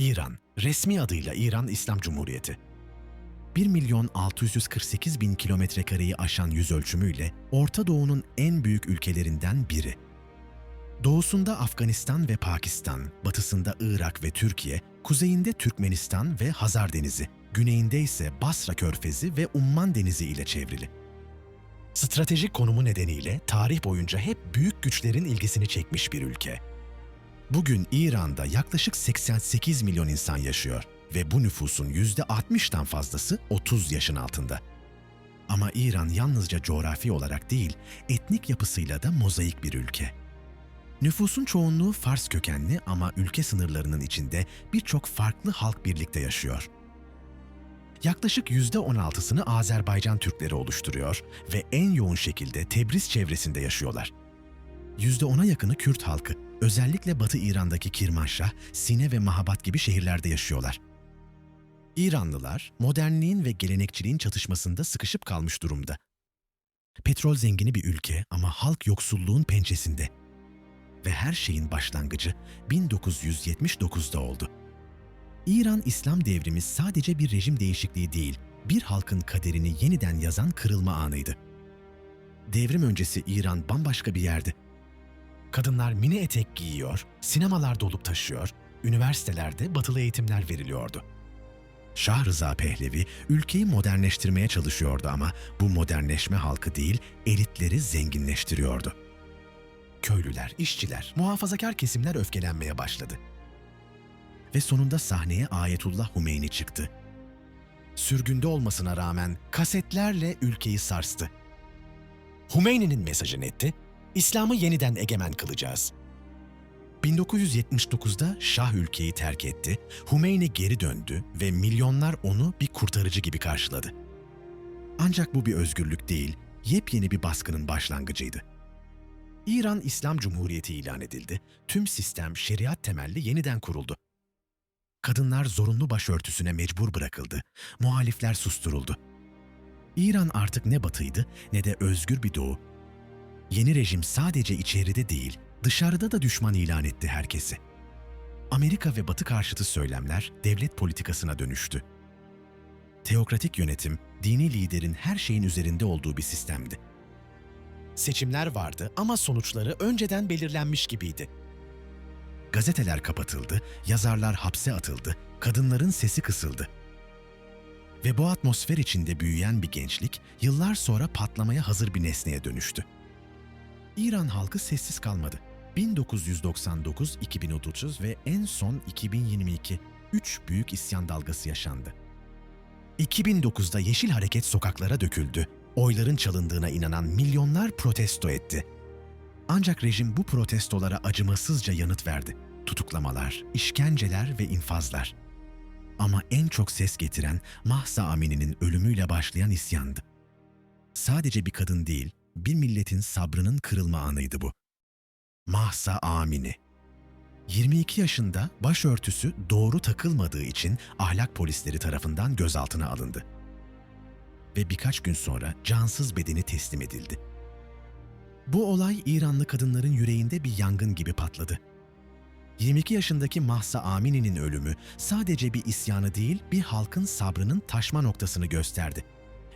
İran, resmi adıyla İran İslam Cumhuriyeti. 1 milyon 648 bin kilometre kareyi aşan yüz ölçümüyle Orta Doğu'nun en büyük ülkelerinden biri. Doğusunda Afganistan ve Pakistan, batısında Irak ve Türkiye, kuzeyinde Türkmenistan ve Hazar Denizi, güneyinde ise Basra Körfezi ve Umman Denizi ile çevrili. Stratejik konumu nedeniyle tarih boyunca hep büyük güçlerin ilgisini çekmiş bir ülke. Bugün İran'da yaklaşık 88 milyon insan yaşıyor ve bu nüfusun %60'tan fazlası 30 yaşın altında. Ama İran yalnızca coğrafi olarak değil, etnik yapısıyla da mozaik bir ülke. Nüfusun çoğunluğu Fars kökenli ama ülke sınırlarının içinde birçok farklı halk birlikte yaşıyor. Yaklaşık %16'sını Azerbaycan Türkleri oluşturuyor ve en yoğun şekilde Tebriz çevresinde yaşıyorlar. %10'a yakını Kürt halkı, özellikle Batı İran'daki Kirmanşah, Sine ve Mahabat gibi şehirlerde yaşıyorlar. İranlılar, modernliğin ve gelenekçiliğin çatışmasında sıkışıp kalmış durumda. Petrol zengini bir ülke ama halk yoksulluğun pençesinde. Ve her şeyin başlangıcı 1979'da oldu. İran İslam devrimi sadece bir rejim değişikliği değil, bir halkın kaderini yeniden yazan kırılma anıydı. Devrim öncesi İran bambaşka bir yerdi. Kadınlar mini etek giyiyor, sinemalar dolup taşıyor, üniversitelerde batılı eğitimler veriliyordu. Şah Rıza Pehlevi ülkeyi modernleştirmeye çalışıyordu ama bu modernleşme halkı değil, elitleri zenginleştiriyordu. Köylüler, işçiler, muhafazakar kesimler öfkelenmeye başladı. Ve sonunda sahneye Ayetullah Humeyni çıktı. Sürgünde olmasına rağmen kasetlerle ülkeyi sarstı. Humeyni'nin mesajı netti? İslam'ı yeniden egemen kılacağız. 1979'da Şah ülkeyi terk etti, Humeyni geri döndü ve milyonlar onu bir kurtarıcı gibi karşıladı. Ancak bu bir özgürlük değil, yepyeni bir baskının başlangıcıydı. İran İslam Cumhuriyeti ilan edildi, tüm sistem şeriat temelli yeniden kuruldu. Kadınlar zorunlu başörtüsüne mecbur bırakıldı, muhalifler susturuldu. İran artık ne batıydı ne de özgür bir doğu. Yeni rejim sadece içeride değil, dışarıda da düşman ilan etti herkesi. Amerika ve Batı karşıtı söylemler devlet politikasına dönüştü. Teokratik yönetim, dini liderin her şeyin üzerinde olduğu bir sistemdi. Seçimler vardı ama sonuçları önceden belirlenmiş gibiydi. Gazeteler kapatıldı, yazarlar hapse atıldı, kadınların sesi kısıldı. Ve bu atmosfer içinde büyüyen bir gençlik yıllar sonra patlamaya hazır bir nesneye dönüştü. İran halkı sessiz kalmadı. 1999, 2030 ve en son 2022 üç büyük isyan dalgası yaşandı. 2009'da Yeşil Hareket sokaklara döküldü. Oyların çalındığına inanan milyonlar protesto etti. Ancak rejim bu protestolara acımasızca yanıt verdi. Tutuklamalar, işkenceler ve infazlar. Ama en çok ses getiren Mahsa Amini'nin ölümüyle başlayan isyandı. Sadece bir kadın değil, bir milletin sabrının kırılma anıydı bu. Mahsa Amini 22 yaşında başörtüsü doğru takılmadığı için ahlak polisleri tarafından gözaltına alındı. Ve birkaç gün sonra cansız bedeni teslim edildi. Bu olay İranlı kadınların yüreğinde bir yangın gibi patladı. 22 yaşındaki Mahsa Amini'nin ölümü sadece bir isyanı değil, bir halkın sabrının taşma noktasını gösterdi.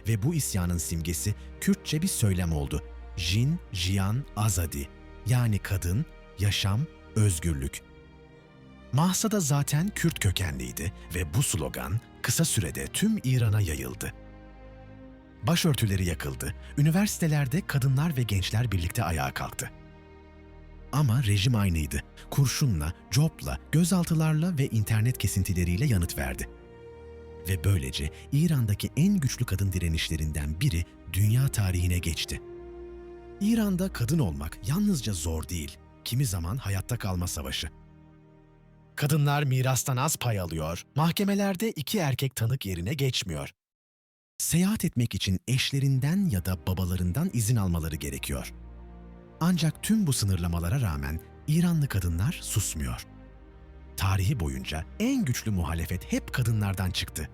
Ve bu isyanın simgesi Kürtçe bir söylem oldu. Jin, Jiyan, Azadi. Yani kadın, yaşam, özgürlük. Mahsa da zaten Kürt kökenliydi ve bu slogan kısa sürede tüm İran'a yayıldı. Başörtüleri yakıldı, üniversitelerde kadınlar ve gençler birlikte ayağa kalktı. Ama rejim aynıydı. Kurşunla, copla, gözaltılarla ve internet kesintileriyle yanıt verdi. Ve böylece İran'daki en güçlü kadın direnişlerinden biri dünya tarihine geçti. İran'da kadın olmak yalnızca zor değil, kimi zaman hayatta kalma savaşı. Kadınlar mirastan az pay alıyor, mahkemelerde iki erkek tanık yerine geçmiyor. Seyahat etmek için eşlerinden ya da babalarından izin almaları gerekiyor. Ancak tüm bu sınırlamalara rağmen İranlı kadınlar susmuyor. Tarihi boyunca en güçlü muhalefet hep kadınlardan çıktı.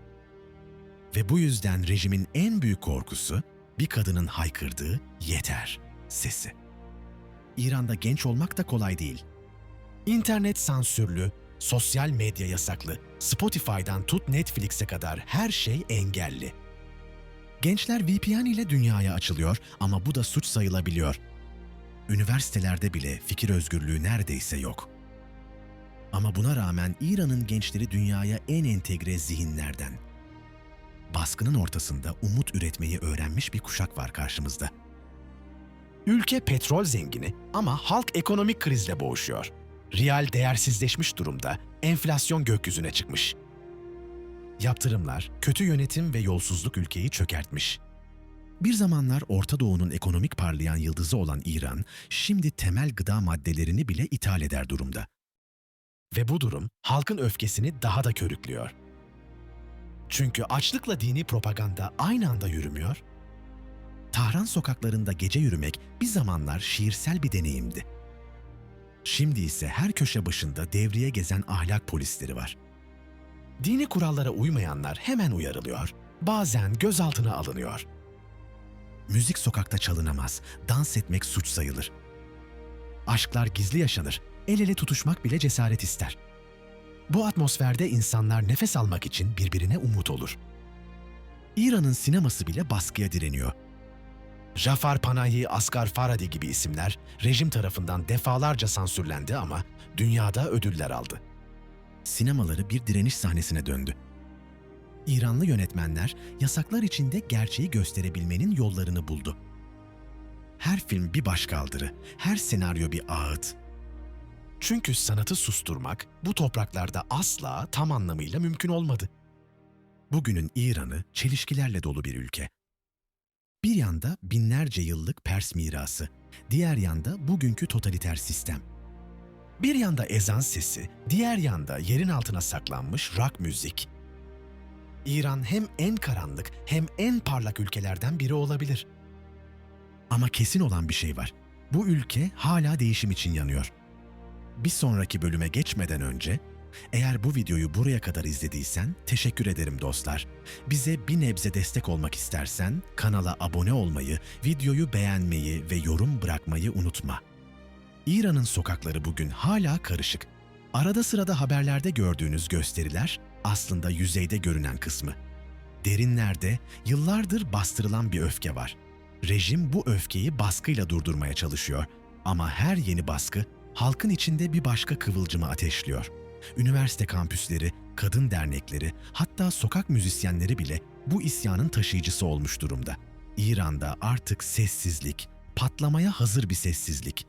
Ve bu yüzden rejimin en büyük korkusu bir kadının haykırdığı yeter sesi. İran'da genç olmak da kolay değil. İnternet sansürlü, Sosyal medya yasaklı. Spotify'dan tut Netflix'e kadar her şey engelli. Gençler VPN ile dünyaya açılıyor ama bu da suç sayılabiliyor. Üniversitelerde bile fikir özgürlüğü neredeyse yok. Ama buna rağmen İran'ın gençleri dünyaya en entegre zihinlerden. Baskının ortasında umut üretmeyi öğrenmiş bir kuşak var karşımızda. Ülke petrol zengini ama halk ekonomik krizle boğuşuyor. Riyal değersizleşmiş durumda, enflasyon gökyüzüne çıkmış. Yaptırımlar, kötü yönetim ve yolsuzluk ülkeyi çökertmiş. Bir zamanlar Orta Doğu'nun ekonomik parlayan yıldızı olan İran, şimdi temel gıda maddelerini bile ithal eder durumda. Ve bu durum halkın öfkesini daha da körüklüyor. Çünkü açlıkla dini propaganda aynı anda yürümüyor. Tahran sokaklarında gece yürümek bir zamanlar şiirsel bir deneyimdi. Şimdi ise her köşe başında devriye gezen ahlak polisleri var. Dini kurallara uymayanlar hemen uyarılıyor, bazen gözaltına alınıyor. Müzik sokakta çalınamaz, dans etmek suç sayılır. Aşklar gizli yaşanır, el ele tutuşmak bile cesaret ister. Bu atmosferde insanlar nefes almak için birbirine umut olur. İran'ın sineması bile baskıya direniyor. Jafar Panahi, Asghar Farhadi gibi isimler rejim tarafından defalarca sansürlendi ama dünyada ödüller aldı. Sinemaları bir direniş sahnesine döndü. İranlı yönetmenler yasaklar içinde gerçeği gösterebilmenin yollarını buldu. Her film bir başkaldırı, her senaryo bir ağıt. Çünkü sanatı susturmak bu topraklarda asla tam anlamıyla mümkün olmadı. Bugünün İran'ı çelişkilerle dolu bir ülke. Bir yanda binlerce yıllık Pers mirası, diğer yanda bugünkü totaliter sistem. Bir yanda ezan sesi, diğer yanda yerin altına saklanmış rock müzik. İran hem en karanlık hem en parlak ülkelerden biri olabilir. Ama kesin olan bir şey var. Bu ülke hala değişim için yanıyor. Bir sonraki bölüme geçmeden önce eğer bu videoyu buraya kadar izlediysen teşekkür ederim dostlar. Bize bir nebze destek olmak istersen kanala abone olmayı, videoyu beğenmeyi ve yorum bırakmayı unutma. İran'ın sokakları bugün hala karışık. Arada sırada haberlerde gördüğünüz gösteriler aslında yüzeyde görünen kısmı. Derinlerde yıllardır bastırılan bir öfke var. Rejim bu öfkeyi baskıyla durdurmaya çalışıyor ama her yeni baskı halkın içinde bir başka kıvılcımı ateşliyor. Üniversite kampüsleri, kadın dernekleri, hatta sokak müzisyenleri bile bu isyanın taşıyıcısı olmuş durumda. İran'da artık sessizlik, patlamaya hazır bir sessizlik.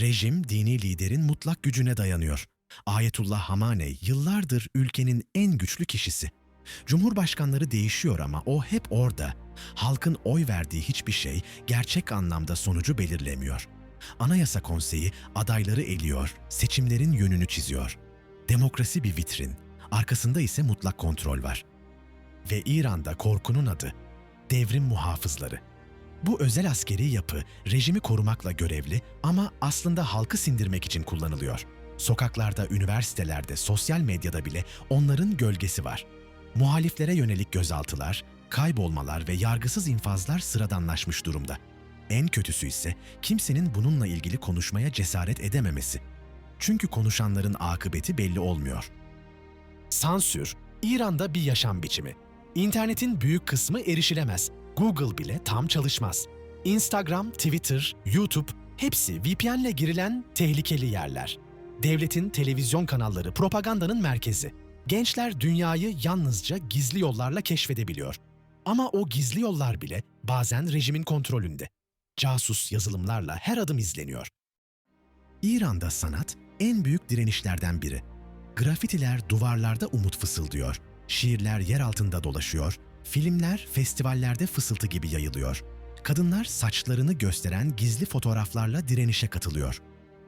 Rejim dini liderin mutlak gücüne dayanıyor. Ayetullah Hamaney yıllardır ülkenin en güçlü kişisi. Cumhurbaşkanları değişiyor ama o hep orada. Halkın oy verdiği hiçbir şey gerçek anlamda sonucu belirlemiyor. Anayasa Konseyi adayları eliyor, seçimlerin yönünü çiziyor. Demokrasi bir vitrin, arkasında ise mutlak kontrol var. Ve İran'da korkunun adı devrim muhafızları. Bu özel askeri yapı rejimi korumakla görevli ama aslında halkı sindirmek için kullanılıyor. Sokaklarda, üniversitelerde, sosyal medyada bile onların gölgesi var. Muhaliflere yönelik gözaltılar, kaybolmalar ve yargısız infazlar sıradanlaşmış durumda. En kötüsü ise kimsenin bununla ilgili konuşmaya cesaret edememesi. Çünkü konuşanların akıbeti belli olmuyor. Sansür, İran'da bir yaşam biçimi. İnternetin büyük kısmı erişilemez. Google bile tam çalışmaz. Instagram, Twitter, YouTube hepsi VPN'le girilen tehlikeli yerler. Devletin televizyon kanalları propagandanın merkezi. Gençler dünyayı yalnızca gizli yollarla keşfedebiliyor. Ama o gizli yollar bile bazen rejimin kontrolünde. Casus yazılımlarla her adım izleniyor. İran'da sanat en büyük direnişlerden biri. Grafitiler duvarlarda umut fısıldıyor, şiirler yer altında dolaşıyor, filmler festivallerde fısıltı gibi yayılıyor. Kadınlar saçlarını gösteren gizli fotoğraflarla direnişe katılıyor.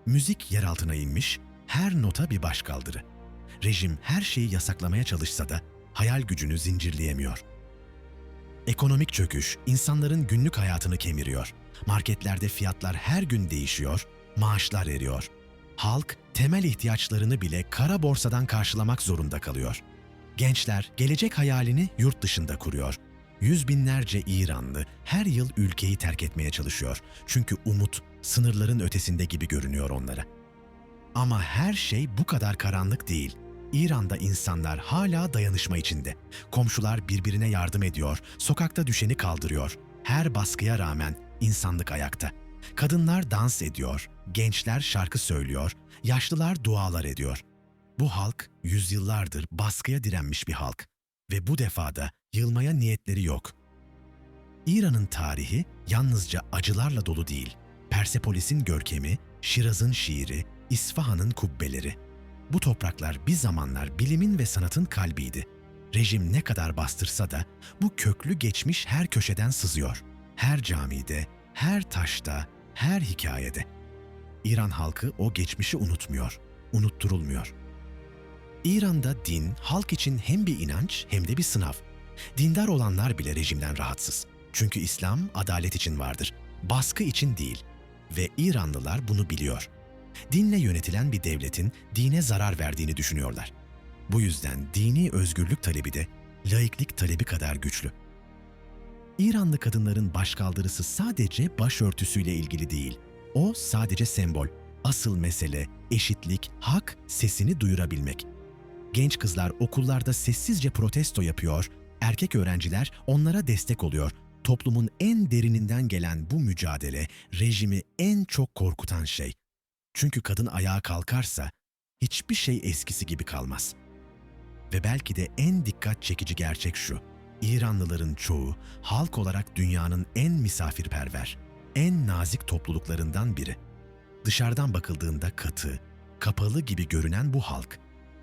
Müzik yer altına inmiş, her nota bir başkaldırı. Rejim her şeyi yasaklamaya çalışsa da hayal gücünü zincirleyemiyor. Ekonomik çöküş insanların günlük hayatını kemiriyor. Marketlerde fiyatlar her gün değişiyor, maaşlar eriyor. Halk temel ihtiyaçlarını bile kara borsadan karşılamak zorunda kalıyor. Gençler gelecek hayalini yurt dışında kuruyor. Yüz binlerce İranlı her yıl ülkeyi terk etmeye çalışıyor. Çünkü umut sınırların ötesinde gibi görünüyor onlara. Ama her şey bu kadar karanlık değil. İran'da insanlar hala dayanışma içinde. Komşular birbirine yardım ediyor, sokakta düşeni kaldırıyor. Her baskıya rağmen insanlık ayakta. Kadınlar dans ediyor, gençler şarkı söylüyor, yaşlılar dualar ediyor. Bu halk yüzyıllardır baskıya direnmiş bir halk ve bu defada yılmaya niyetleri yok. İran'ın tarihi yalnızca acılarla dolu değil. Persepolis'in görkemi, Şiraz'ın şiiri, İsfahan'ın kubbeleri. Bu topraklar bir zamanlar bilimin ve sanatın kalbiydi. Rejim ne kadar bastırsa da bu köklü geçmiş her köşeden sızıyor. Her camide, her taşta, her hikayede. İran halkı o geçmişi unutmuyor, unutturulmuyor. İran'da din halk için hem bir inanç hem de bir sınav. Dindar olanlar bile rejimden rahatsız. Çünkü İslam adalet için vardır, baskı için değil. Ve İranlılar bunu biliyor. Dinle yönetilen bir devletin dine zarar verdiğini düşünüyorlar. Bu yüzden dini özgürlük talebi de laiklik talebi kadar güçlü. İranlı kadınların başkaldırısı sadece başörtüsüyle ilgili değil. O sadece sembol. Asıl mesele eşitlik, hak, sesini duyurabilmek. Genç kızlar okullarda sessizce protesto yapıyor, erkek öğrenciler onlara destek oluyor. Toplumun en derininden gelen bu mücadele rejimi en çok korkutan şey. Çünkü kadın ayağa kalkarsa hiçbir şey eskisi gibi kalmaz. Ve belki de en dikkat çekici gerçek şu. İranlıların çoğu halk olarak dünyanın en misafirperver, en nazik topluluklarından biri. Dışarıdan bakıldığında katı, kapalı gibi görünen bu halk,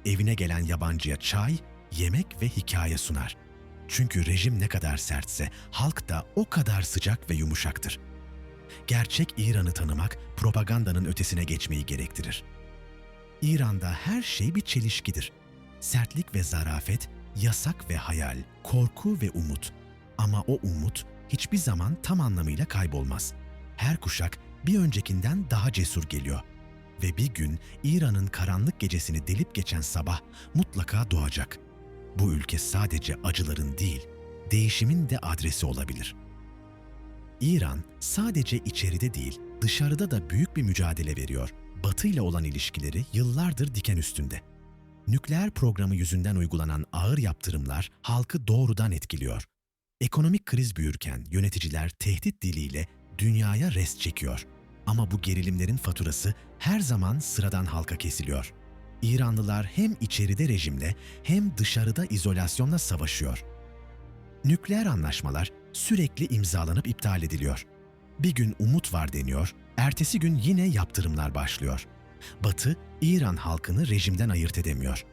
evine gelen yabancıya çay, yemek ve hikaye sunar. Çünkü rejim ne kadar sertse halk da o kadar sıcak ve yumuşaktır. Gerçek İran'ı tanımak propagandanın ötesine geçmeyi gerektirir. İran'da her şey bir çelişkidir. Sertlik ve zarafet, yasak ve hayal, korku ve umut. Ama o umut hiçbir zaman tam anlamıyla kaybolmaz. Her kuşak bir öncekinden daha cesur geliyor. Ve bir gün İran'ın karanlık gecesini delip geçen sabah mutlaka doğacak. Bu ülke sadece acıların değil, değişimin de adresi olabilir. İran sadece içeride değil, dışarıda da büyük bir mücadele veriyor. Batı ile olan ilişkileri yıllardır diken üstünde. Nükleer programı yüzünden uygulanan ağır yaptırımlar halkı doğrudan etkiliyor. Ekonomik kriz büyürken yöneticiler tehdit diliyle dünyaya rest çekiyor. Ama bu gerilimlerin faturası her zaman sıradan halka kesiliyor. İranlılar hem içeride rejimle hem dışarıda izolasyonla savaşıyor. Nükleer anlaşmalar sürekli imzalanıp iptal ediliyor. Bir gün umut var deniyor, ertesi gün yine yaptırımlar başlıyor. Batı, İran halkını rejimden ayırt edemiyor.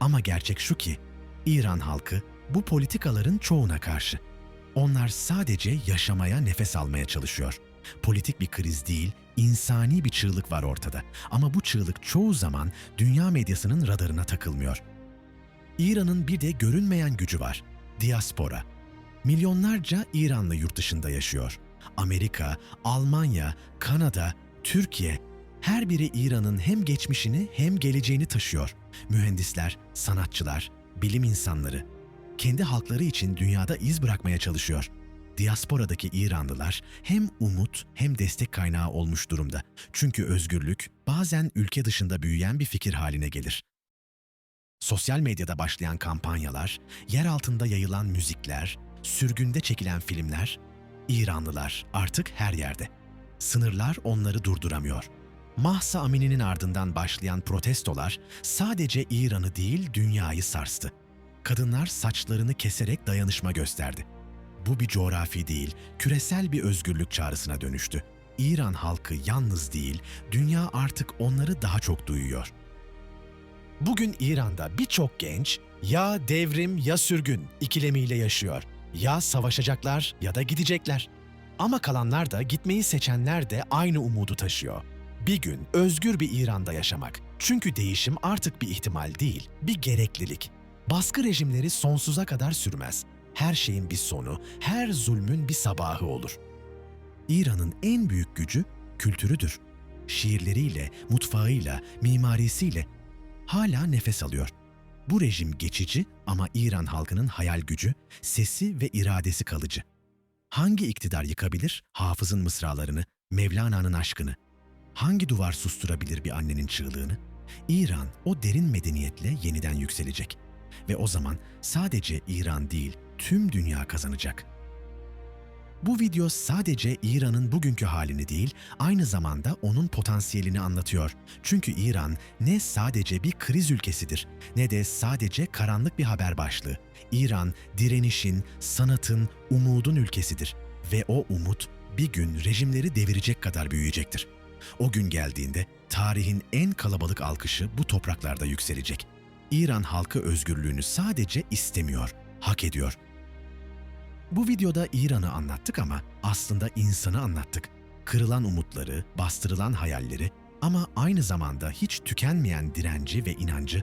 Ama gerçek şu ki, İran halkı bu politikaların çoğuna karşı. Onlar sadece yaşamaya, nefes almaya çalışıyor. Politik bir kriz değil, insani bir çığlık var ortada. Ama bu çığlık çoğu zaman dünya medyasının radarına takılmıyor. İran'ın bir de görünmeyen gücü var. Diaspora. Milyonlarca İranlı yurt dışında yaşıyor. Amerika, Almanya, Kanada, Türkiye her biri İran'ın hem geçmişini hem geleceğini taşıyor. Mühendisler, sanatçılar, bilim insanları kendi halkları için dünyada iz bırakmaya çalışıyor. Diasporadaki İranlılar hem umut hem destek kaynağı olmuş durumda. Çünkü özgürlük bazen ülke dışında büyüyen bir fikir haline gelir. Sosyal medyada başlayan kampanyalar, yer altında yayılan müzikler, sürgünde çekilen filmler, İranlılar artık her yerde. Sınırlar onları durduramıyor. Mahsa Amini'nin ardından başlayan protestolar sadece İran'ı değil dünyayı sarstı. Kadınlar saçlarını keserek dayanışma gösterdi. Bu bir coğrafi değil, küresel bir özgürlük çağrısına dönüştü. İran halkı yalnız değil, dünya artık onları daha çok duyuyor. Bugün İran'da birçok genç ya devrim ya sürgün ikilemiyle yaşıyor. Ya savaşacaklar ya da gidecekler. Ama kalanlar da gitmeyi seçenler de aynı umudu taşıyor. Bir gün özgür bir İran'da yaşamak. Çünkü değişim artık bir ihtimal değil, bir gereklilik. Baskı rejimleri sonsuza kadar sürmez. Her şeyin bir sonu, her zulmün bir sabahı olur. İran'ın en büyük gücü kültürüdür. Şiirleriyle, mutfağıyla, mimarisiyle hala nefes alıyor. Bu rejim geçici ama İran halkının hayal gücü, sesi ve iradesi kalıcı. Hangi iktidar yıkabilir Hafız'ın mısralarını, Mevlana'nın aşkını? Hangi duvar susturabilir bir annenin çığlığını? İran o derin medeniyetle yeniden yükselecek. Ve o zaman sadece İran değil, tüm dünya kazanacak. Bu video sadece İran'ın bugünkü halini değil, aynı zamanda onun potansiyelini anlatıyor. Çünkü İran ne sadece bir kriz ülkesidir, ne de sadece karanlık bir haber başlığı. İran, direnişin, sanatın, umudun ülkesidir. Ve o umut bir gün rejimleri devirecek kadar büyüyecektir. O gün geldiğinde tarihin en kalabalık alkışı bu topraklarda yükselecek. İran halkı özgürlüğünü sadece istemiyor, hak ediyor. Bu videoda İran'ı anlattık ama aslında insanı anlattık. Kırılan umutları, bastırılan hayalleri ama aynı zamanda hiç tükenmeyen direnci ve inancı.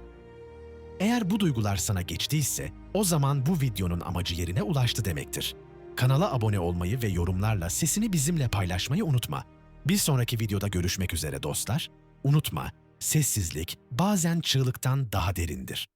Eğer bu duygular sana geçtiyse, o zaman bu videonun amacı yerine ulaştı demektir. Kanala abone olmayı ve yorumlarla sesini bizimle paylaşmayı unutma. Bir sonraki videoda görüşmek üzere dostlar. Unutma, sessizlik bazen çığlıktan daha derindir.